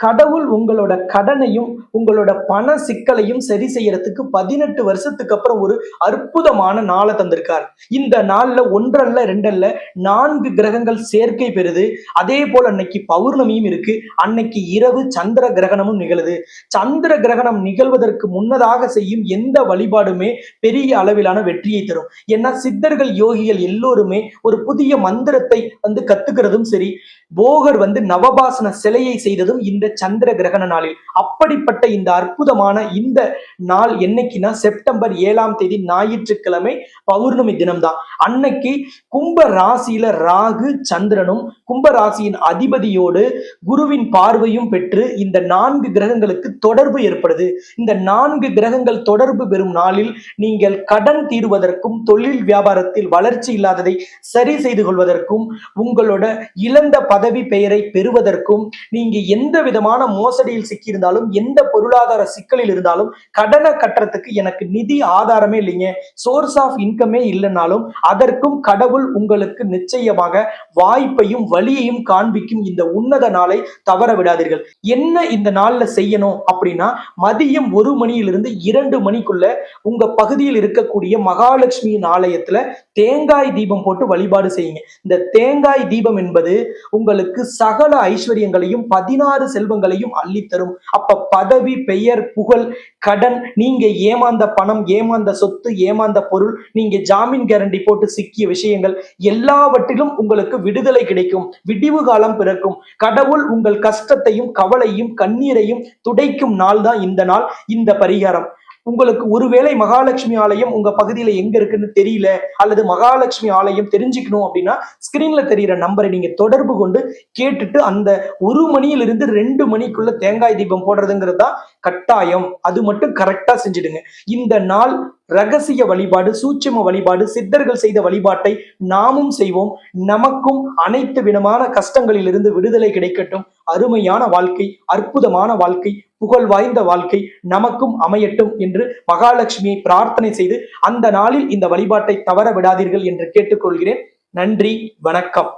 கடவுள் உங்களோட கடனையும் உங்களோட பண சிக்கலையும் சரி செய்யறதுக்கு பதினெட்டு வருஷத்துக்கு அப்புறம் ஒரு அற்புதமான நாளை தந்திருக்கார். இந்த நாள்ல ஒன்றல்ல ரெண்டல்ல நான்கு கிரகங்கள் சேர்க்கை பெறுது. அதே போல அன்னைக்கு பௌர்ணமியும் இருக்கு. அன்னைக்கு இரவு சந்திர கிரகணமும் நிகழுது. சந்திர கிரகணம் நிகழ்வதற்கு முன்னதாக செய்யும் எந்த வழிபாடுமே பெரிய அளவிலான வெற்றியை தரும். ஏன்னா சித்தர்கள் யோகிகள் எல்லோருமே ஒரு புதிய மந்திரத்தை வந்து கத்துக்கிறதும் சரி போகர் வந்து நவபாசன சிலையை செய்ததும் இந்த சந்திர கிரகண நாளில். அப்படிப்பட்ட இந்த அற்புதமான இந்த நாள் என்னைக்குன்னா செப்டம்பர் ஏழாம் தேதி ஞாயிற்றுக்கிழமை பௌர்ணமி தினம்தான். அன்னைக்கு கும்ப ராசியில ராகு சந்திரனும் கும்ப ராசியின் அதிபதியோடு குருவின் பார்வையும் பெற்று இந்த நான்கு கிரகங்களுக்கு தொடர்பு ஏற்படுது. இந்த நான்கு கிரகங்கள் தொடர்பு பெறும் நாளில் நீங்கள் கடன் தீர்வதற்கும் தொழில் வியாபாரத்தில் வளர்ச்சி இல்லாததை சரி செய்து கொள்வதற்கும் உங்களோட இழந்த பதவி பெயரை பெறுவதற்கும் நீங்க எந்த வித விதமான மோசடியில் சிக்கியிருந்தாலும் எந்த பொருளாதார சிக்கலில் இருந்தாலும் கடனை கட்டுறதுக்கு எனக்கு நிதி ஆதாரமே இல்லைங்க. சோர்ஸ் ஆஃப் இன்கமே இல்லைனாலும் அதற்கும் கடவுள் உங்களுக்கு நிச்சயமாக வாய்ப்பையும் வழியையும் காண்பிக்கும் இந்த உன்னத நாளை தவற விடாதீர்கள். என்ன இந்த நாள்ல செய்யணும் அப்படின்னா மதியம் ஒரு மணியிலிருந்து இரண்டு மணிக்குள்ள உங்க பகுதியில் இருக்கக்கூடிய மகாலட்சுமியின் ஆலயத்துல தேங்காய் தீபம் போட்டு வழிபாடு செய்யுங்க. இந்த தேங்காய் தீபம் என்பது உங்களுக்கு சகல ஐஸ்வர்யங்களையும் பதினாறு செல்வங்களையும் அள்ளித்தரும். அப்ப பதவி பெயர் புகழ் கடன் நீங்க ஏமாந்த பணம் ஏமாந்த சொத்து ஏமாந்த பொருள் நீங்க ஜாமீன் கேரண்டி போட்டு சிக்கிய விஷயங்கள் எல்லாவற்றிலும் உங்களுக்கு விடுதலை கிடைக்கும். விடிவு காலம் பிறக்கும். கடவுள் உங்கள் கஷ்டத்தையும் கவலையும் கண்ணீரையும் துடைக்கும் நாள் தான் இந்த நாள். இந்த பரிகாரம். உங்களுக்கு ஒருவேளை மகாலட்சுமி ஆலயம் உங்க பகுதியில எங்க இருக்குன்னு தெரியல அல்லது மகாலட்சுமி ஆலயம் தெரிஞ்சுக்கணும் அப்படின்னா ஸ்கிரீன்ல தெரியிற நம்பரை நீங்க தொடர்பு கொண்டு கேட்டுட்டு அந்த ஒரு மணியிலிருந்து ரெண்டு மணிக்குள்ள தேங்காய் தீபம் போடுறதுங்கிறது தான் கட்டாயம். அது மட்டும் கரெக்டா செஞ்சிடுங்க. இந்த நாள் ரகசிய வழிபாடு சூட்சும வழிபாடு சித்தர்கள் செய்த வழிபாட்டை நாமும் செய்வோம். நமக்கும் அனைத்து விதமான கஷ்டங்களிலிருந்து விடுதலை கிடைக்கட்டும். அருமையான வாழ்க்கை அற்புதமான வாழ்க்கை புகழ் வாய்ந்த வாழ்க்கை நமக்கும் அமையட்டும் என்று மகாலட்சுமியை பிரார்த்தனை செய்து அந்த நாளில் இந்த வழிபாட்டை தவற விடாதீர்கள் என்று கேட்டுக்கொள்கிறேன். நன்றி வணக்கம்.